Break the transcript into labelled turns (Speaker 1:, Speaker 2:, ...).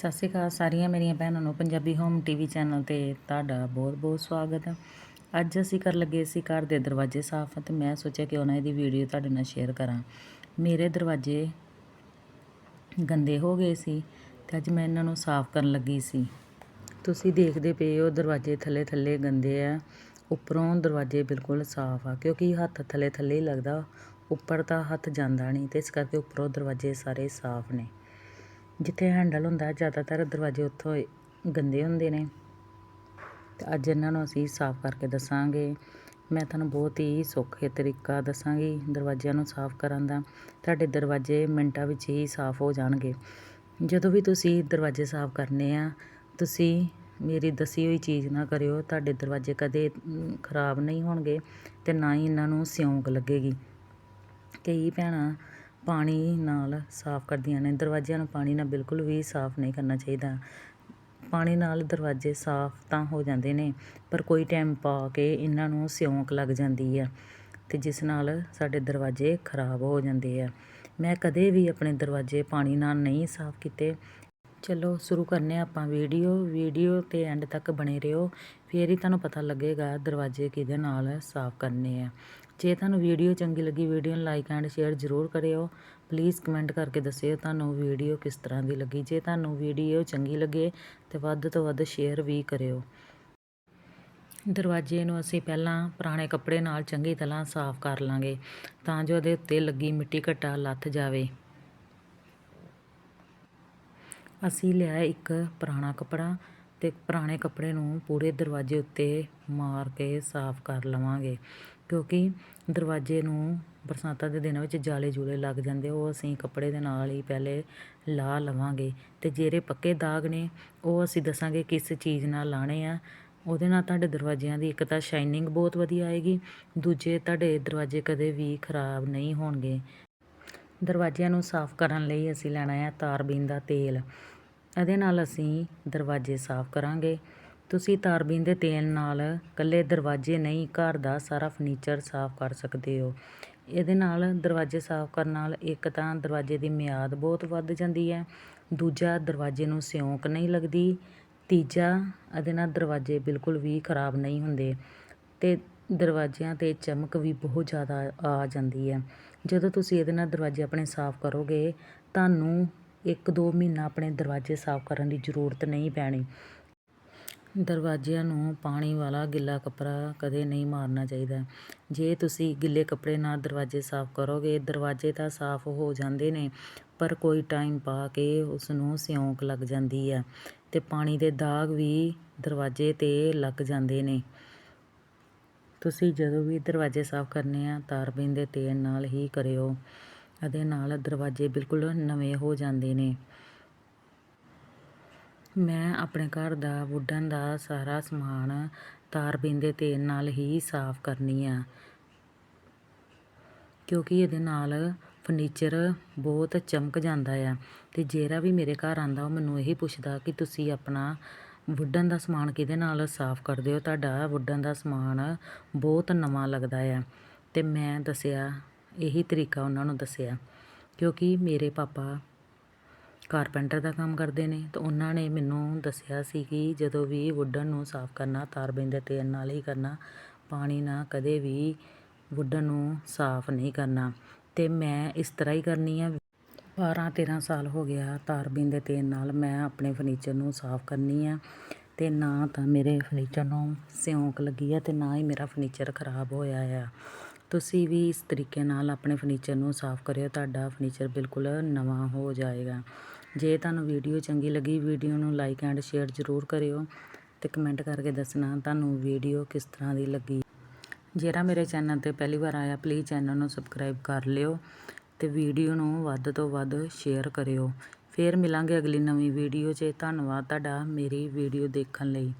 Speaker 1: ਸਤਿ ਸ਼੍ਰੀ ਅਕਾਲ ਸਾਰੀਆਂ ਮੇਰੀਆਂ ਭੈਣਾਂ ਨੂੰ, ਪੰਜਾਬੀ ਹੋਮ ਟੀਵੀ ਚੈਨਲ ਤੇ ਤੁਹਾਡਾ ਬਹੁਤ-ਬਹੁਤ ਸਵਾਗਤ ਹੈ। ਅੱਜ ਅਸੀਂ ਕਰ ਲੱਗੇ ਸੀ ਘਰ ਦੇ ਦਰਵਾਜ਼ੇ ਸਾਫ਼ ਤੇ ਮੈਂ ਸੋਚਿਆ ਕਿ ਉਹਨਾਂ ਇਹਦੀ ਵੀਡੀਓ ਤੁਹਾਡੇ ਨਾਲ ਸ਼ੇਅਰ ਕਰਾਂ। ਮੇਰੇ ਦਰਵਾਜ਼ੇ ਗੰਦੇ ਹੋ ਗਏ ਸੀ ਤੇ ਅੱਜ ਮੈਂ ਇਹਨਾਂ ਨੂੰ ਸਾਫ਼ ਕਰਨ ਲੱਗੀ ਸੀ। ਤੁਸੀਂ ਦੇਖਦੇ ਪਏ ਹੋ ਦਰਵਾਜ਼ੇ ਥੱਲੇ ਥੱਲੇ ਗੰਦੇ ਆ, ਉੱਪਰੋਂ ਦਰਵਾਜ਼ੇ ਬਿਲਕੁਲ ਸਾਫ਼ ਆ, ਕਿਉਂਕਿ ਹੱਥ ਥੱਲੇ ਥੱਲੇ ਹੀ ਲੱਗਦਾ, ਉੱਪਰ ਤਾਂ ਹੱਥ ਜਾਂਦਾ ਨਹੀਂ ਤੇ ਇਸ ਕਰਕੇ ਉੱਪਰੋਂ ਦਰਵਾਜ਼ੇ ਸਾਰੇ ਸਾਫ਼ ਨੇ। ਜਿੱਥੇ ਹੈਂਡਲ ਹੁੰਦਾ ਜ਼ਿਆਦਾਤਰ ਦਰਵਾਜ਼ੇ ਉੱਥੋਂ ਗੰਦੇ ਹੁੰਦੇ ਨੇ। ਅਤੇ ਅੱਜ ਇਹਨਾਂ ਨੂੰ ਅਸੀਂ ਸਾਫ਼ ਕਰਕੇ ਦੱਸਾਂਗੇ। ਮੈਂ ਤੁਹਾਨੂੰ ਬਹੁਤ ਹੀ ਸੌਖੇ ਤਰੀਕਾ ਦੱਸਾਂਗੀ ਦਰਵਾਜ਼ਿਆਂ ਨੂੰ ਸਾਫ਼ ਕਰਨ ਦਾ। ਤੁਹਾਡੇ ਦਰਵਾਜ਼ੇ ਮਿੰਟਾਂ ਵਿੱਚ ਹੀ ਸਾਫ਼ ਹੋ ਜਾਣਗੇ। ਜਦੋਂ ਵੀ ਤੁਸੀਂ ਦਰਵਾਜ਼ੇ ਸਾਫ਼ ਕਰਨੇ ਆ, ਤੁਸੀਂ ਮੇਰੀ ਦੱਸੀ ਹੋਈ ਚੀਜ਼ ਨਾ ਕਰਿਓ, ਤੁਹਾਡੇ ਦਰਵਾਜ਼ੇ ਕਦੇ ਖਰਾਬ ਨਹੀਂ ਹੋਣਗੇ ਅਤੇ ਨਾ ਹੀ ਇਹਨਾਂ ਨੂੰ ਸਿਉਂਕ ਲੱਗੇਗੀ। ਕਈ ਭੈਣਾਂ ਪਾਣੀ ਨਾਲ ਸਾਫ਼ ਕਰਦੀਆਂ ਨੇ। ਦਰਵਾਜ਼ਿਆਂ ਨੂੰ ਪਾਣੀ ਨਾਲ ਬਿਲਕੁਲ ਵੀ ਸਾਫ਼ ਨਹੀਂ ਕਰਨਾ ਚਾਹੀਦਾ। ਪਾਣੀ ਨਾਲ ਦਰਵਾਜ਼ੇ ਸਾਫ਼ ਤਾਂ ਹੋ ਜਾਂਦੇ ਨੇ, ਪਰ ਕੋਈ ਟਾਈਮ ਪਾ ਕੇ ਇਹਨਾਂ ਨੂੰ ਸਿਉਂਕ ਲੱਗ ਜਾਂਦੀ ਆ ਅਤੇ ਜਿਸ ਨਾਲ ਸਾਡੇ ਦਰਵਾਜ਼ੇ ਖਰਾਬ ਹੋ ਜਾਂਦੇ ਆ। ਮੈਂ ਕਦੇ ਵੀ ਆਪਣੇ ਦਰਵਾਜ਼ੇ ਪਾਣੀ ਨਾਲ ਨਹੀਂ ਸਾਫ਼ ਕੀਤੇ। ਚਲੋ ਸ਼ੁਰੂ ਕਰਨੇ ਹਾਂ ਆਪਾਂ ਵੀਡੀਓ। ਵੀਡੀਓ ਤੇ ਐਂਡ ਤੱਕ ਬਣੇ ਰਹੋ। ਫਿਰ ਹੀ ਤੁਹਾਨੂੰ ਪਤਾ ਲੱਗੇਗਾ ਦਰਵਾਜ਼ੇ ਕਿਹਦੇ ਨਾਲ ਸਾਫ਼ ਕਰਨੇ ਆ। ਜੇ ਤੁਹਾਨੂੰ ਵੀਡੀਓ ਚੰਗੀ ਲੱਗੀ, ਵੀਡੀਓ ਨੂੰ ਲਾਈਕ ਐਂਡ ਸ਼ੇਅਰ ਜ਼ਰੂਰ ਕਰਿਓ। ਪਲੀਜ਼ ਕਮੈਂਟ ਕਰਕੇ ਦੱਸਿਓ ਤੁਹਾਨੂੰ ਵੀਡੀਓ ਕਿਸ ਤਰ੍ਹਾਂ ਦੀ ਲੱਗੀ। ਜੇ ਤੁਹਾਨੂੰ ਵੀਡੀਓ ਚੰਗੀ ਲੱਗੇ, ਤੇ ਵੱਧ ਤੋਂ ਵੱਧ ਸ਼ੇਅਰ ਵੀ ਕਰਿਓ। ਦਰਵਾਜ਼ੇ ਨੂੰ ਅਸੀਂ ਪਹਿਲਾਂ ਪੁਰਾਣੇ ਕੱਪੜੇ ਨਾਲ ਚੰਗੀ ਤਰ੍ਹਾਂ ਸਾਫ਼ ਕਰ ਲਾਂਗੇ, ਤਾਂ ਜੋ ਉਹਦੇ ਉੱਤੇ ਲੱਗੀ ਮਿੱਟੀ ਘੱਟਾ ਲੱਥ ਜਾਵੇ। ਅਸੀਂ ਲਿਆ ਇੱਕ ਪੁਰਾਣਾ ਕੱਪੜਾ। ਅਤੇ ਪੁਰਾਣੇ ਕੱਪੜੇ ਨੂੰ ਪੂਰੇ ਦਰਵਾਜ਼ੇ ਉੱਤੇ ਮਾਰ ਕੇ ਸਾਫ਼ ਕਰ ਲਵਾਂਗੇ। ਕਿਉਂਕਿ ਦਰਵਾਜ਼ੇ ਨੂੰ ਬਰਸਾਤਾਂ ਦੇ ਦਿਨਾਂ ਵਿੱਚ ਜਾਲੇ ਜੂਲੇ ਲੱਗ ਜਾਂਦੇ, ਉਹ ਅਸੀਂ ਕੱਪੜੇ ਦੇ ਨਾਲ ਹੀ ਪਹਿਲੇ ਲਾ ਲਵਾਂਗੇ। ਅਤੇ ਜਿਹੜੇ ਪੱਕੇ ਦਾਗ ਨੇ, ਉਹ ਅਸੀਂ ਦੱਸਾਂਗੇ ਕਿਸ ਚੀਜ਼ ਨਾਲ ਲਾਣੇ ਆ। ਉਹਦੇ ਨਾਲ ਤੁਹਾਡੇ ਦਰਵਾਜ਼ਿਆਂ ਦੀ ਇੱਕ ਤਾਂ ਸ਼ਾਈਨਿੰਗ ਬਹੁਤ ਵਧੀਆ ਆਏਗੀ, ਦੂਜੇ ਤੁਹਾਡੇ ਦਰਵਾਜ਼ੇ ਕਦੇ ਵੀ ਖਰਾਬ ਨਹੀਂ ਹੋਣਗੇ। ਦਰਵਾਜ਼ਿਆਂ ਨੂੰ ਸਾਫ਼ ਕਰਨ ਲਈ ਅਸੀਂ ਲੈਣਾ ਹੈ ਤਾਰਬੀਨ ਦਾ ਤੇਲ। ਇਹਦੇ ਨਾਲ ਅਸੀਂ ਦਰਵਾਜ਼ੇ ਸਾਫ਼ ਕਰਾਂਗੇ। ਤੁਸੀਂ ਤਾਰਬੀਨ ਦੇ ਤੇਲ ਨਾਲ ਇਕੱਲੇ ਦਰਵਾਜ਼ੇ ਨਹੀਂ, ਘਰ ਦਾ ਸਾਰਾ ਫਰਨੀਚਰ ਸਾਫ਼ ਕਰ ਸਕਦੇ ਹੋ। ਇਹਦੇ ਨਾਲ ਦਰਵਾਜ਼ੇ ਸਾਫ਼ ਕਰਨ ਨਾਲ ਇੱਕ ਤਾਂ ਦਰਵਾਜ਼ੇ ਦੀ ਮਿਆਦ ਬਹੁਤ ਵੱਧ ਜਾਂਦੀ ਹੈ, ਦੂਜਾ ਦਰਵਾਜ਼ੇ ਨੂੰ ਸਿਉਂਕ ਨਹੀਂ ਲੱਗਦੀ, ਤੀਜਾ ਇਹਦੇ ਨਾਲ ਦਰਵਾਜ਼ੇ ਬਿਲਕੁਲ ਵੀ ਖਰਾਬ ਨਹੀਂ ਹੁੰਦੇ ਅਤੇ ਦਰਵਾਜ਼ਿਆਂ ਤੇ ਚਮਕ ਵੀ ਬਹੁਤ ਜ਼ਿਆਦਾ ਆ ਜਾਂਦੀ ਹੈ। ਜਦੋਂ ਤੁਸੀਂ ਇਹਦੇ ਨਾਲ ਦਰਵਾਜ਼ੇ ਆਪਣੇ ਸਾਫ਼ ਕਰੋਗੇ, ਤੁਹਾਨੂੰ ਇੱਕ ਦੋ ਮਹੀਨਾ ਆਪਣੇ ਦਰਵਾਜ਼ੇ ਸਾਫ਼ ਕਰਨ ਦੀ ਜ਼ਰੂਰਤ ਨਹੀਂ ਪੈਣੀ। ਦਰਵਾਜ਼ਿਆਂ ਨੂੰ ਪਾਣੀ ਵਾਲਾ ਗਿੱਲਾ ਕੱਪੜਾ ਕਦੇ ਨਹੀਂ ਮਾਰਨਾ ਚਾਹੀਦਾ। ਜੇ ਤੁਸੀਂ ਗਿੱਲੇ ਕੱਪੜੇ ਨਾਲ ਦਰਵਾਜ਼ੇ ਸਾਫ਼ ਕਰੋਗੇ, ਦਰਵਾਜ਼ੇ ਤਾਂ ਸਾਫ਼ ਹੋ ਜਾਂਦੇ ਨੇ, ਪਰ ਕੋਈ ਟਾਈਮ ਪਾ ਕੇ ਉਸ ਨੂੰ ਸਿਉਂਕ ਲੱਗ ਜਾਂਦੀ ਹੈ ਅਤੇ ਪਾਣੀ ਦੇ ਦਾਗ ਵੀ ਦਰਵਾਜ਼ੇ ਤੇ ਲੱਗ ਜਾਂਦੇ ਨੇ। ਤੁਸੀਂ ਜਦੋਂ ਵੀ ਦਰਵਾਜ਼ੇ ਸਾਫ਼ ਕਰਨੇ ਆ ਤਾਰਬੀਨ ਦੇ ਤੇਲ ਨਾਲ ਹੀ ਕਰਿਓ। ਇਹਦੇ ਨਾਲ ਦਰਵਾਜ਼ੇ ਬਿਲਕੁਲ ਨਵੇਂ ਹੋ ਜਾਂਦੇ ਨੇ। ਮੈਂ ਆਪਣੇ ਘਰ ਦਾ ਵੁੱਡਨ ਦਾ ਸਾਰਾ ਸਮਾਨ ਤਾਰਬੀਨ ਦੇ ਤੇਲ ਨਾਲ ਹੀ ਸਾਫ਼ ਕਰਨੀ ਆ। ਕਿਉਂਕਿ ਇਹਦੇ ਨਾਲ ਫਰਨੀਚਰ ਬਹੁਤ ਚਮਕ ਜਾਂਦਾ ਆ ਤੇ ਜਿਹੜਾ ਵੀ ਮੇਰੇ ਘਰ ਆਂਦਾ ਉਹ ਮੈਨੂੰ ਇਹੀ ਪੁੱਛਦਾ ਕਿ ਤੁਸੀਂ ਆਪਣਾ ਵੁੱਡਨ ਦਾ ਸਮਾਨ ਕਿਹਦੇ ਨਾਲ ਸਾਫ਼ ਕਰਦੇ ਹੋ? ਤੁਹਾਡਾ ਵੁੱਡਨ ਦਾ ਸਮਾਨ ਬਹੁਤ ਨਵਾਂ ਲੱਗਦਾ ਆ। ਤੇ ਮੈਂ ਦੱਸਿਆ ਇਹੀ ਤਰੀਕਾ ਉਹਨਾਂ ਨੂੰ ਦੱਸਿਆ, ਕਿਉਂਕਿ ਮੇਰੇ ਪਾਪਾ ਕਾਰਪੈਂਟਰ ਦਾ ਕੰਮ ਕਰਦੇ ਨੇ, ਤਾਂ ਉਹਨਾਂ ਨੇ ਮੈਨੂੰ ਦੱਸਿਆ ਸੀ ਕਿ ਜਦੋਂ ਵੀ ਵੁੱਡਨ ਨੂੰ ਸਾਫ਼ ਕਰਨਾ ਤਾਰਬੀਨ ਦੇ ਤੇਲ ਨਾਲ ਹੀ ਕਰਨਾ, ਪਾਣੀ ਨਾਲ ਕਦੇ ਵੀ ਵੁੱਡਨ ਨੂੰ ਸਾਫ਼ ਨਹੀਂ ਕਰਨਾ। ਤੇ ਮੈਂ ਇਸ ਤਰ੍ਹਾਂ ਹੀ ਕਰਨੀ ਆ। 12 13 ਸਾਲ ਹੋ ਗਿਆ ਤਾਰਬੀਨ ਦੇ ਤੇਲ ਨਾਲ ਮੈਂ ਆਪਣੇ ਫਰਨੀਚਰ ਨੂੰ ਸਾਫ਼ ਕਰਨੀ ਆ, ਤੇ ਨਾ ਤਾਂ ਮੇਰੇ ਫਰਨੀਚਰ ਨੂੰ ਸਿਉਂਕ ਲੱਗੀ ਆ ਤੇ ਨਾ ਹੀ ਮੇਰਾ ਫਰਨੀਚਰ ਖਰਾਬ ਹੋਇਆ ਆ। ਤੁਸੀਂ ਵੀ ਇਸ ਤਰੀਕੇ ਨਾਲ ਆਪਣੇ ਫਰਨੀਚਰ ਨੂੰ ਸਾਫ਼ ਕਰਿਓ, ਤੁਹਾਡਾ ਫਰਨੀਚਰ ਬਿਲਕੁਲ ਨਵਾਂ ਹੋ ਜਾਏਗਾ। ਜੇ ਤੁਹਾਨੂੰ ਵੀਡੀਓ ਚੰਗੀ ਲੱਗੀ ਵੀਡੀਓ ਨੂੰ ਲਾਈਕ ਐਂਡ ਸ਼ੇਅਰ ਜ਼ਰੂਰ ਕਰਿਓ ਅਤੇ ਕਮੈਂਟ ਕਰਕੇ ਦੱਸਣਾ ਤੁਹਾਨੂੰ ਵੀਡੀਓ ਕਿਸ ਤਰ੍ਹਾਂ ਦੀ ਲੱਗੀ। ਜਿਹੜਾ ਮੇਰੇ ਚੈਨਲ ਤੇ ਪਹਿਲੀ ਵਾਰ ਆਇਆ ਪਲੀਜ਼ ਚੈਨਲ ਨੂੰ ਸਬਸਕ੍ਰਾਈਬ ਕਰ ਲਿਓ ਤੇ ਵੀਡੀਓ ਨੂੰ ਵੱਧ ਤੋਂ ਵੱਧ ਸ਼ੇਅਰ ਕਰਿਓ। ਫੇਰ ਮਿਲਾਂਗੇ ਅਗਲੀ ਨਵੀਂ ਵੀਡੀਓ 'ਚ। ਧੰਨਵਾਦ ਤੁਹਾਡਾ ਮੇਰੀ ਵੀਡੀਓ ਦੇਖਣ ਲਈ।